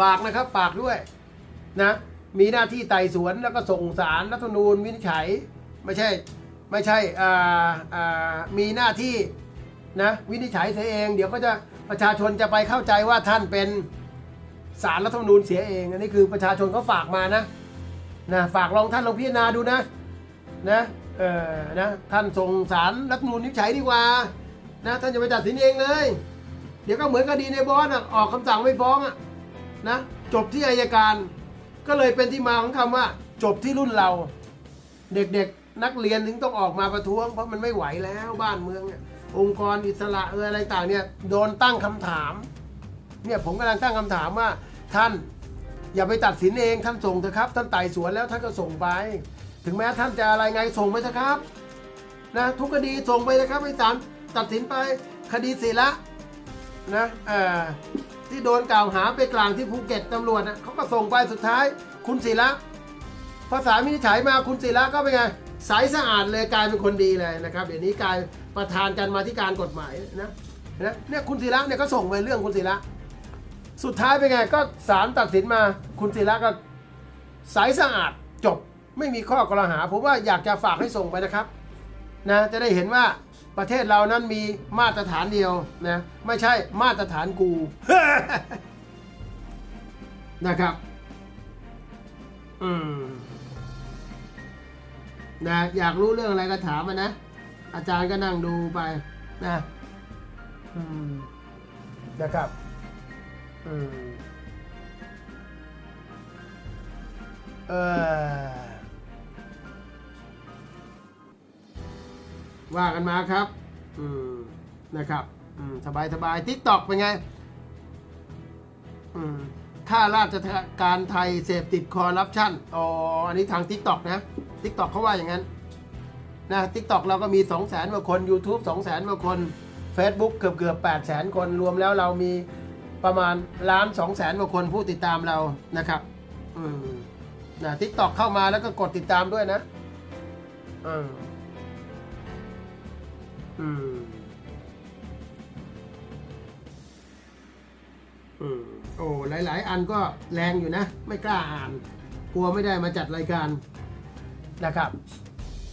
ฝากนะครับฝากด้วยนะมีหน้าที่ไต่สวนแล้วก็ส่งสารรัฐธรรมนูญวินิจฉัยไม่ใช่ไม่ใช่อ่าอ่ามีหน้าที่นะวินิจฉัยเสียเอง เดี๋ยวก็จะประชาชนจะไปเข้าใจว่าท่านเป็นสารรัฐธรรมนูญเสียเอง อันนี้คือประชาชนเขาฝากมานะนะฝากลองท่านลองพิจารณาดูนะนะเออนะท่านส่งสารรัฐธรรมนูญวินิจฉัยดีกว่านะท่านจะไปตัดสินเองเลย เดี๋ยวก็เหมือนคดีในบอสอะออกคำสั่งไม่ฟ้องอะ นะจบที่อายการ ก็เลยเป็นที่มาของคำว่า จบที่รุ่นเรา เด็กๆ นักเรียนถึงต้องออกมาประท้วง เพราะมันไม่ไหวแล้วบ้านเมืองเนี่ยองค์กรอิสระเอออะไรต่างเนี่ยโดนตั้งคำถามเนี่ยผมกำลังตั้งคำถามว่าท่านอย่าไปตัดสินเองท่านส่งเถอะครับ ท่านไต่สวนแล้วท่านก็ส่งไป ถึงแม้ท่านจะอะไรไงส่งไปเถอะครับนะทุกคดีส่งไปนะครับให้ศาลตัดสินไปคดีศิละ นะเอ่อที่โดนกล่าวหาไปกลางที่ภูเก็ตตำรวจนะเขาก็ส่งไปสุดท้าย คุณศิระภาษาวินิจฉัยมาคุณศิระก็เป็นไงใสสะอาดเลยกลายเป็นคนดีเลยนะครับเดี๋ยวนี้กลายประธานกันมาที่การกฎหมายนะนะเนี่ยคุณศิระเนี่ยก็ส่งไปเรื่องคุณศิระสุดท้ายเป็นไงก็ศาลตัดสินมาคุณศิระก็ใสสะอาดจบไม่มีข้อกล่าวหาผมว่าอยากจะฝากให้ส่งไปนะครับ นะจะได้เห็นว่าประเทศเรานั้นมีมาตรฐานเดียวนะไม่ใช่มาตรฐานกูนะครับ อืมนะอยากรู้เรื่องอะไรก็ถามมานะ อาจารย์ก็นั่งดูไปนะอืมนะครับอืมเออ ว่ากันมาครับ อืม นะครับ อืม สบายสบายทิกตอกเป็นไง อืมข้าราชการไทยเสพติดคอร์รัปชันอ๋อ อันนี้ทางทิกตอกนะทิกตอกเขาว่าอย่างนั้น นะทิกตอกเราก็มี 2 0 0แสนกว่าคน YouTube 2 0 0แสนกว่าคน Facebook เกือบเกือบ8แสนคน รวมแล้วเรามีประมาณล้าน2แสนกว่าคนผู้ติดตามเรานะครับ อืมนะทิกตอกเข้ามาแล้วก็กดติดตามด้วยนะอืม อืม อืม โอ้ หลาย ๆ อันก็แรงอยู่นะ ไม่กล้าอ่าน กลัวไม่ได้มาจัดรายการนะครับ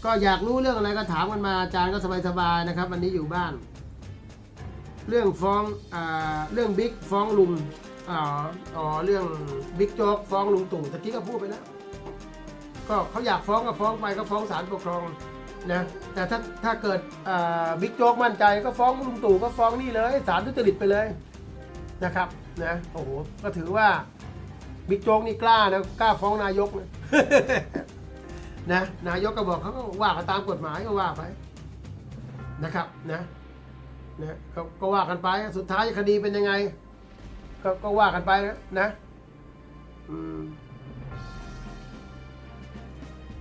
ก็อยากรู้เรื่องอะไรก็ถามกันมาอาจารย์ก็สบาย ๆ นะครับ วันนี้อยู่บ้าน เรื่องฟ้องอ่าเรื่องบิ๊กฟ้องลุงอ๋ออ๋อเรื่องบิ๊กโจ๊กฟ้องลุงตู่ตะกี้ก็พูดไปแล้วก็เขาอยากฟ้องก็ฟ้องไปก็ฟ้องศาลปกครอง นะแต่ถ้าถ้าเกิดบิ๊กโจ๊กมั่นใจก็ฟ้องลุงตู่ก็ฟ้องนี่เลยศาลทุจริตไปเลยนะครับนะโอ้โหก็ถือว่าบิ๊กโจ๊กนี่กล้านะกล้าฟ้องนายกนะนะนายกก็บอกเขาก็ว่ากันตามกฎหมายก็ว่าไปนะครับนะนะกก็ว่ากันไปสุดท้ายคดีเป็นยังไง ก็ก็ว่ากันไปนะนะอืม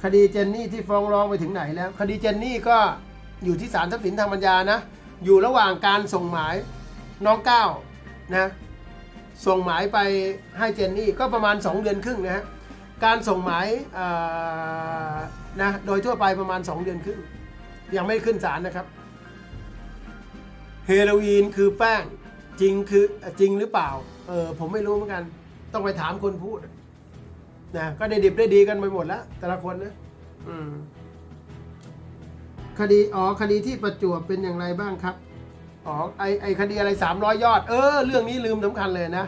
คดีเจนนี่ที่ฟ้องร้องไปถึงไหนแล้ว คดีเจนนี่ก็อยู่ที่ศาลทรัพย์สินทางปัญญานะ อยู่ระหว่างการส่งหมายน้องก้าวนะส่งหมายไปให้เจนนี่ก็ประมาณ 2 เดือนครึ่งนะฮะการส่งหมายนะโดยทั่วไปประมาณ 2 เดือนครึ่งยังไม่ขึ้นศาลนะครับ เฮโรอีนคือแป้งจริงคือจริงหรือเปล่าเออผมไม่รู้เหมือนกัน ต้องไปถามคนพูด นะก็ได้ดิบได้ดีกันไปหมดแล้ว แต่ละคนนะอืมคดีอ๋อคดีที่ประจวบเป็นอย่างไรบ้างครับอ๋อไอไอคดีอะไรสามร้อยยอด เออ เรื่องนี้ลืมสำคัญเลยนะ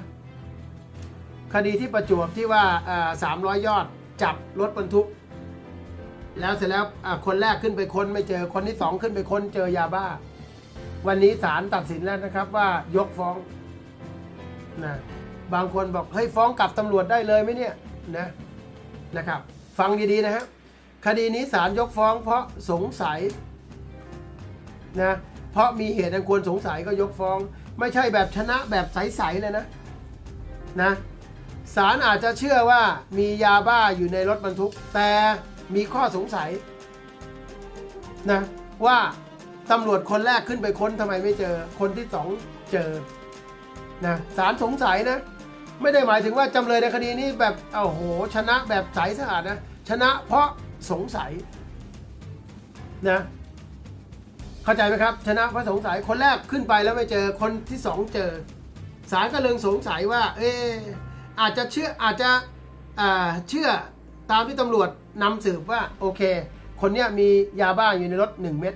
คดีที่ประจวบที่ว่าสามร้อยยอดจับรถบรรทุก แล้วเสร็จแล้วอ่าคนแรกขึ้นไปค้นไม่เจอคนที่สองขึ้นไปค้นเจอยาบ้า วันนี้ศาลตัดสินแล้วนะครับว่ายกฟ้องนะบางคนบอกเฮ้ยฟ้องกลับตำรวจได้เลยไหมเนี่ย นะนะครับ ฟังดีๆนะฮะคดีนี้ศาลยกฟ้องเพราะสงสัยนะเพราะมีเหตุอันควรสงสัยก็ยกฟ้อง ไม่ใช่แบบชนะแบบใสๆเลยนะนะศาลอาจจะเชื่อว่ามียาบ้าอยู่ในรถบรรทุก แต่มีข้อสงสัยนะว่าตำรวจคนแรกขึ้นไปค้นทำไมไม่เจอคนที่สองเจอนะศาลสงสัยนะ ไม่ได้หมายถึงว่าจำเลยในคดีนี้แบบโอ้โหชนะแบบใสสะอาดนะ ชนะเพราะสงสัยนะเข้าใจไหมครับ ชนะเพราะสงสัยคนแรกขึ้นไปแล้วไม่เจอคนที่สองเจอศาลก็เลยสงสัยว่า เอ๊ะอาจจะเชื่ออาจจะอ่าเชื่อตามที่ตำรวจนำสืบว่าโอเค คนเนี้ยมียาบ้าอยู่ในรถหนึ่งเม็ด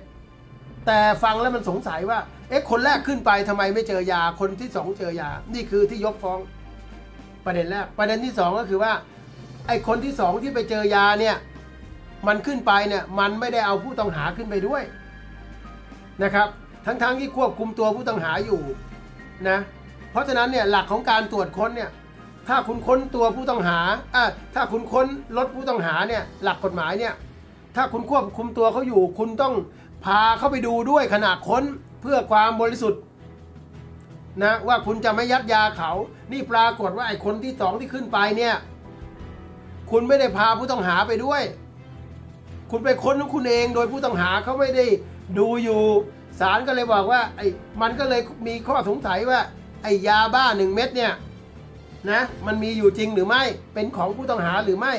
แต่ฟังแล้วมันสงสัยว่า เอ๊ะ คนแรกขึ้นไปทำไมไม่เจอยา คนที่สองเจอยา นี่คือที่ยกฟ้อง ประเด็นแรกประเด็นที่สองก็คือว่าไอ้คนที่สองที่ไปเจอยาเนี่ยมันขึ้นไปเนี่ยมันไม่ได้เอาผู้ต้องหาขึ้นไปด้วยนะครับ ทั้งๆที่ควบคุมตัวผู้ต้องหาอยู่นะเพราะฉะนั้นเนี่ยหลักของการตรวจค้นเนี่ยถ้าคุณค้นตัวผู้ต้องหาอะถ้าคุณค้นรถผู้ต้องหาเนี่ยหลักกฎหมายเนี่ยถ้าคุณควบคุมตัวเขาอยู่ คุณต้องพาเขาไปดูด้วยขณะค้นเพื่อความบริสุทธิ์ นะว่าคุณจะไม่ยัดยาเขา นี่ปรากฏว่าไอ้คนที่สองที่ขึ้นไปเนี่ย คุณไม่ได้พาผู้ต้องหาไปด้วย คุณไปค้นของคุณเองโดยผู้ต้องหาเขาไม่ได้ดูอยู่ศาลก็เลยบอกว่าไอ้มันก็เลยมีข้อสงสัยว่า ไอ้ยาบ้าหนึ่งเม็ดเนี่ยนะมันมีอยู่จริงหรือไม่เป็นของผู้ต้องหาหรือไม่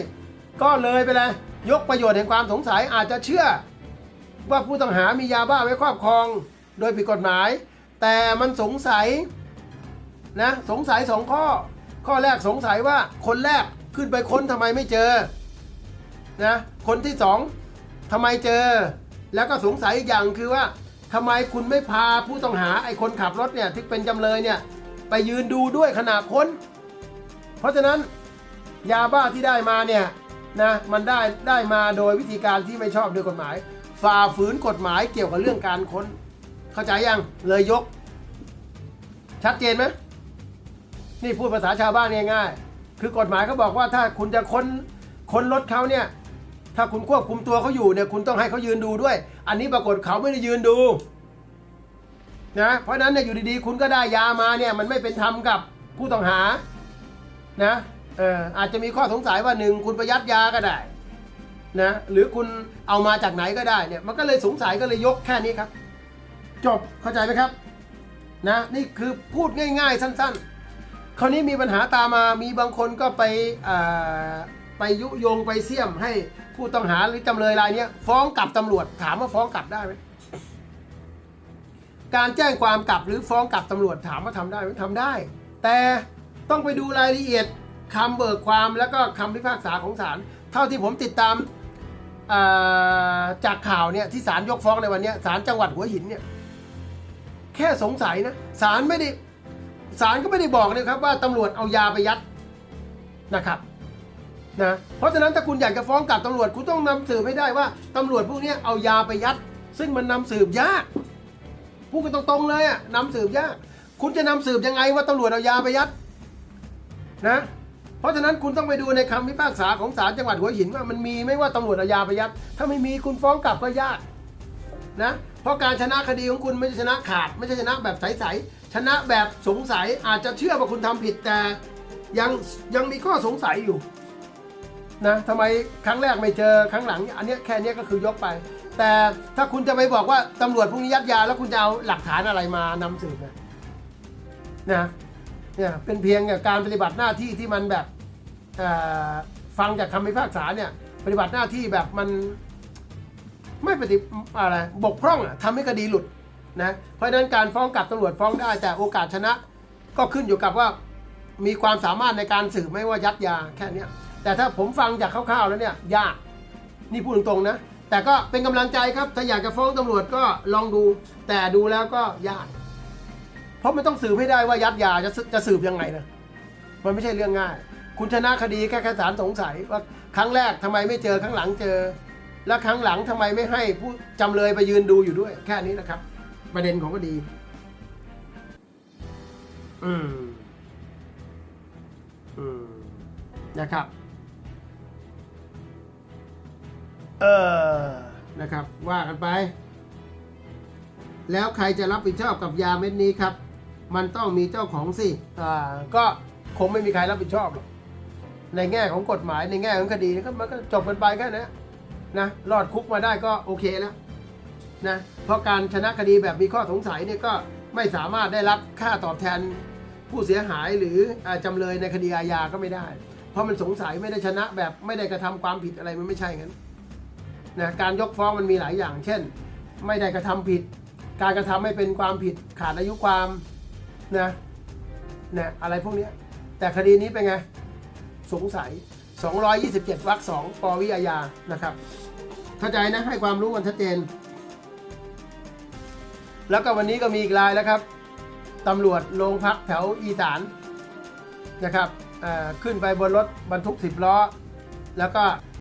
ก็เลยไปเลยยกประโยชน์แห่งความสงสัยอาจจะเชื่อ ว่าผู้ต้องหามียาบ้าไว้ครอบครอง โดยผิดกฎหมาย แต่มันสงสัยนะสงสัยสองข้อ ข้อแรกสงสัยว่าคนแรกขึ้นไปค้นทำไมไม่เจอนะคนที่สองทำไมเจอ แล้วก็สงสัยอีกอย่างคือว่าทำไมคุณไม่พาผู้ต้องหาไอ้คนขับรถเนี่ยที่เป็นจำเลยเนี่ยไปยืนดูด้วยขณะค้น เพราะฉะนั้นยาบ้าที่ได้มาเนี่ยนะมันได้ได้มาโดยวิธีการที่ไม่ชอบด้วยกฎหมาย ฝ่าฝืนกฎหมายเกี่ยวกับเรื่องการค้น เข้าใจยังเลยยก ชัดเจนไหมนี่พูดภาษาชาวบ้านง่ายๆคือกฎหมายเขาบอกว่าถ้าคุณจะค้นค้นรถเขาเนี่ย ถ้าคุณควบคุมตัวเขาอยู่เนี่ย คุณต้องให้เขายืนดูด้วย อันนี้ปรากฏเขาไม่ได้ยืนดูนะเพราะฉะนั้นเนี่ยอยู่ดีๆ คุณก็ได้ยามาเนี่ยมันไม่เป็นธรรมกับผู้ต้องหานะเอออาจจะมีข้อสงสัยว่าหนึ่งคุณประยัดยาก็ได้นะหรือคุณเอามาจากไหนก็ได้เนี่ยมันก็เลยสงสัยก็เลยยกแค่นี้ครับ จบเข้าใจไหมครับนะนี่คือพูดง่ายๆ สั้นๆ คราวนี้มีปัญหาตามมามีบางคนก็ไปไปยุยงไปเสี่ยมให้ผู้ต้องหาหรือจำเลยรายนี้ฟ้องกลับตำรวจถามว่าฟ้องกลับได้ไหมการแจ้งความกลับหรือฟ้องกลับตำรวจถามว่าทำได้ไหมทำได้ แต่ต้องไปดูรายละเอียดคำเบิกความแล้วก็คำพิพากษาของศาลเท่าที่ผมติดตามจากข่าวเนี่ยที่ศาลยกฟ้องในวันนี้ศาลจังหวัดหัวหินเนี่ย แค่สงสัยนะศาลไม่ได้ศาลก็ไม่ได้บอกนะครับว่าตำรวจเอายาไปยัดนะครับนะเพราะฉะนั้นถ้าคุณอยากจะฟ้องกลับตำรวจคุณต้องนำสืบให้ได้ว่าตำรวจพวกนี้เอายาไปยัด ซึ่งมันนำสืบยากพูดกันตรงๆเลยอะนำสืบยาก คุณจะนำสืบยังไงว่าตำรวจเอายาไปยัดนะเพราะฉะนั้นคุณต้องไปดูในคำพิพากษาของศาลจังหวัดหัวหินว่ามันมีไหม่ว่าตำรวจเอายาไปยัด ถ้าไม่มีคุณฟ้องกลับก็ยากนะ เพราะการชนะคดีของคุณไม่ใช่ชนะขาด ไม่ใช่ชนะแบบใสๆชนะแบบสงสัยอาจจะเชื่อว่าคุณทำผิดแต่ยังยังมีข้อสงสัยอยู่นะทำไมครั้งแรกไม่เจอครั้งหลัง อันนี้แค่นี้ก็คือยกไป แต่ถ้าคุณจะไปบอกว่าตำรวจพวกนี้ยัดยา แล้วคุณจะเอาหลักฐานอะไรมานำสืบนะนะเนี่ยเป็นเพียงการปฏิบัติหน้าที่ที่มันแบบฟังจากคำพิพากษาเนี่ยปฏิบัติหน้าที่แบบมัน ไม่ปฏิอะไรบกพร่องอะทำให้คดีหลุดนะเพราะฉะนั้นการฟ้องกลับตำรวจฟ้องได้ แต่โอกาสชนะ ก็ขึ้นอยู่กับว่ามีความสามารถในการสืบไม่ว่ายัดยาแค่เนี้ยแต่ถ้าผมฟังจากคร่าวๆแล้วเนี่ยยากนี่พูดตรงๆนะ แต่ก็เป็นกำลังใจครับ ถ้าอยากจะฟ้องตำรวจก็ลองดู แต่ดูแล้วก็ยาก เพราะมันต้องสืบให้ได้ว่ายัดยาจะจะสืบยังไงนะมันไม่ใช่เรื่องง่าย คุณชนะคดีแค่แค่สารสงสัยว่าครั้งแรกทำไมไม่เจอครั้งหลังเจอ แล้วครั้งหลังทำไมไม่ให้ผู้จำเลยไปยืนดูอยู่ด้วย แค่นี้นะครับ ประเด็นของคดี อืม อืม นะครับ เออ นะครับ ว่ากันไป แล้วใครจะรับผิดชอบกับยาเม็ดนี้ครับ มันต้องมีเจ้าของสิ อ่า ก็คงไม่มีใครรับผิดชอบหรอก ในแง่ของกฎหมายในแง่ของคดีนะครับมันก็จบกันไปแค่นั้ นะรอดคุกมาได้ก็โอเคแล้วนะเพราะการชนะคดีแบบมีข้อสงสัยเนี่ยก็ไม่สามารถได้รับค่าตอบแทนผู้เสียหายหรือจำเลยในคดีอาญาก็ไม่ได้ เพราะมันสงสัยไม่ได้ชนะแบบไม่ได้กระทำความผิดอะไรมันไม่ใช่งั้นนะการยกฟ้องมันมีหลายอย่าง เช่น ไม่ได้กระทำผิด การกระทำไม่เป็นความผิดขาดอายุความนะนะอะไรพวกนี้แต่คดีนี้เป็นไงสงสัย 227วรรคสองปวิอาญานะครับ เข้าใจนะให้ความรู้กันชัดเจน แล้วก็วันนี้ก็มีอีกรายแล้วครับตำรวจโรงพักแถวอีสานนะครับอ่อขึ้นไปบนรถบรรทุก 10 ล้อ แล้วก็